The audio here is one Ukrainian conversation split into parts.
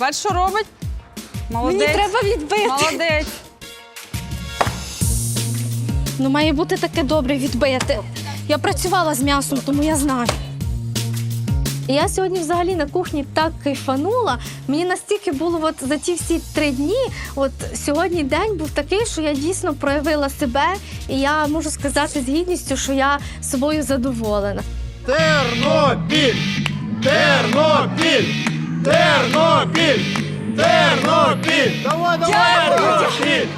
Бач, що робить? Молодець. Мені треба відбити. Молодець. Ну, має бути таке добре відбити. Я працювала з м'ясом, тому я знаю. І Я сьогодні взагалі на кухні так кайфанула. Мені настільки було от за ті всі три дні. От сьогодні день був такий, що я дійсно проявила себе, і я можу сказати з гідністю, що я собою задоволена. Тернопіль! Тернопіль! Тернопіль! Тернопіль! Давай, давай! Тернопіль!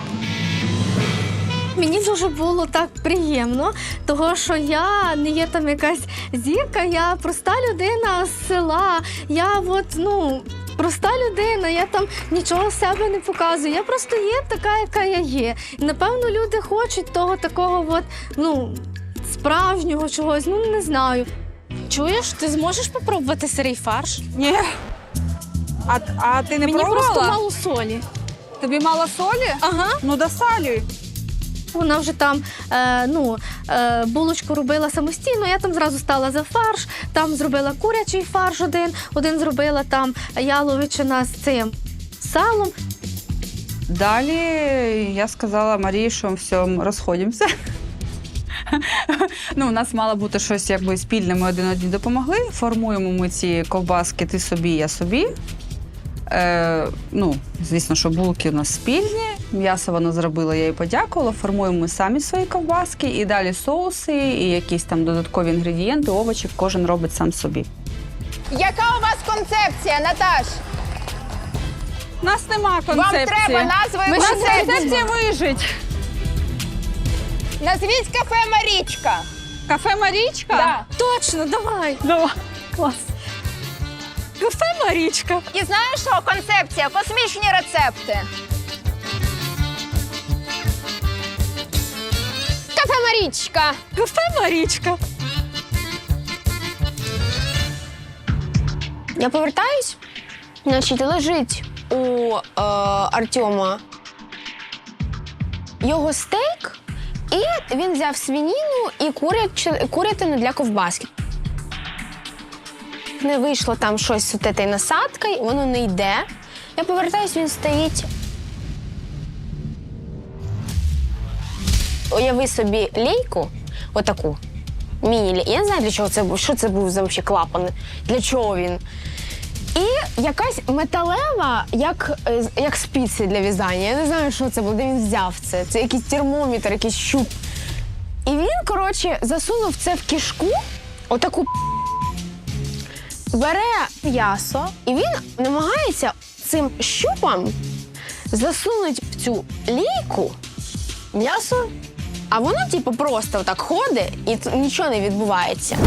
Мені дуже було так приємно, того що я не є там якась зірка, я проста людина з села. Я от, ну. Проста людина, я там нічого себе не показую. Я просто є така, яка я є. І напевно люди хочуть того такого, от, ну, справжнього чогось, ну не знаю. Чуєш, ти зможеш попробувати сирий фарш? Ні. А, а ти не Мені пробувала? просто мало солі. Тобі мало солі? Ага. Ну, досалюй. Вона вже там е, ну, е, булочку робила самостійно. Я там зразу стала за фарш, там зробила курячий фарш один, один зробила там яловичина з цим салом. Далі я сказала Марії, що все, розходимося. ну, у нас мало бути щось якби спільне, ми один одній допомогли. Формуємо ми ці ковбаски ти собі, я собі. Е, ну, звісно, що булки у нас спільні. М'ясо вона зробила, я їй подякувала. Формуємо ми самі свої ковбаски, і далі соуси, і якісь там додаткові інгредієнти, овочі кожен робить сам собі. Яка у вас концепція, Наташ? У нас нема Вам треба назви нас концепції. концепція вижить. Назвіть кафе Марічка. Кафе Марічка? Да. Точно, давай! Давай. Клас. Кафе Марічка. І знаєш що? Концепція, космічні рецепти. Кафе Марічка. Кафе Марічка. Я повертаюсь. Значить, лежить у е, Артема його стейк, і він взяв свініну і куряч, курятину для ковбаски. Не вийшло там щось з тією насадкою, воно не йде. Я повертаюсь, він стоїть. Уяви собі лейку, отаку. Міні Я не знаю, для чого це був, що це був за взагалі клапан, для чого він. І якась металева, як, е, як спиці для в'язання. Я не знаю, що це було, де він взяв це. Це якийсь термометр, якийсь щуп. І він, коротше, засунув це в кишку, отаку бере м'ясо, і він намагається цим щупом засунути в цю лійку м'ясо, а воно, типу, просто так ходить і нічого не відбувається.